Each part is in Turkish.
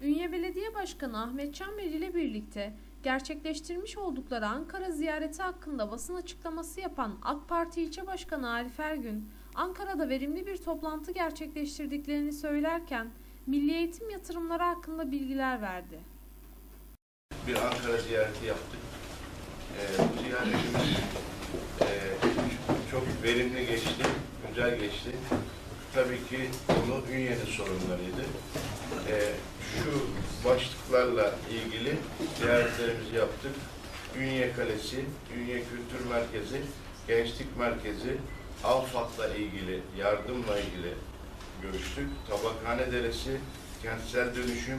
Ünye Belediye Başkanı Ahmet Çamber ile birlikte gerçekleştirmiş oldukları Ankara ziyareti hakkında basın açıklaması yapan AK Parti İlçe Başkanı Arif Ergün, Ankara'da verimli bir toplantı gerçekleştirdiklerini söylerken milli eğitim yatırımları hakkında bilgiler verdi. bir Ankara ziyareti yaptık. Ee, bu ziyaretimiz e, çok verimli geçti, güzel geçti. Tabii ki konu Ünye'nin sorunlarıydı. Ee, şu başlıklarla ilgili ziyaretlerimizi yaptık. Ünye Kalesi, Ünye Kültür Merkezi, Gençlik Merkezi, Alfat'la ilgili, yardımla ilgili görüştük. Tabakhane Deresi, kentsel dönüşüm,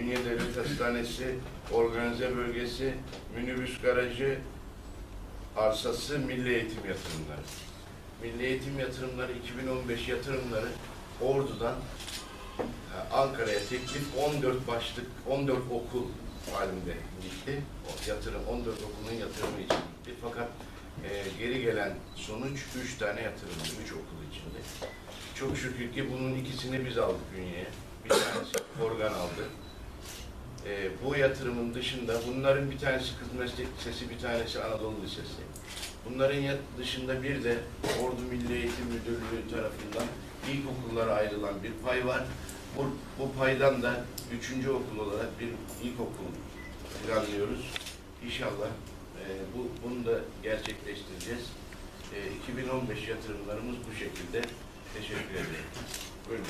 Ünye Devlet Hastanesi, organize bölgesi, minibüs garajı, arsası, milli eğitim yatırımları. Milli eğitim yatırımları 2015 yatırımları Ordu'dan Ankara'ya teklif 14 başlık, 14 okul halinde gitti. O yatırım, 14 okulun yatırımı için gitti. Fakat e, geri gelen sonuç 3 tane yatırımdı, 3 okul içinde. Çok şükür ki bunun ikisini biz aldık Ünye'ye. Bir tanesi Organ aldı. Ee, bu yatırımın dışında bunların bir tanesi Kız Meslek Lisesi, bir tanesi Anadolu Lisesi. Bunların dışında bir de Ordu Milli Eğitim Müdürlüğü tarafından ilkokullara ayrılan bir pay var. Bu, bu paydan da üçüncü okul olarak bir ilkokul planlıyoruz. İnşallah e, bu, bunu da gerçekleştireceğiz. E, 2015 yatırımlarımız bu şekilde. Teşekkür ederim. Buyurun.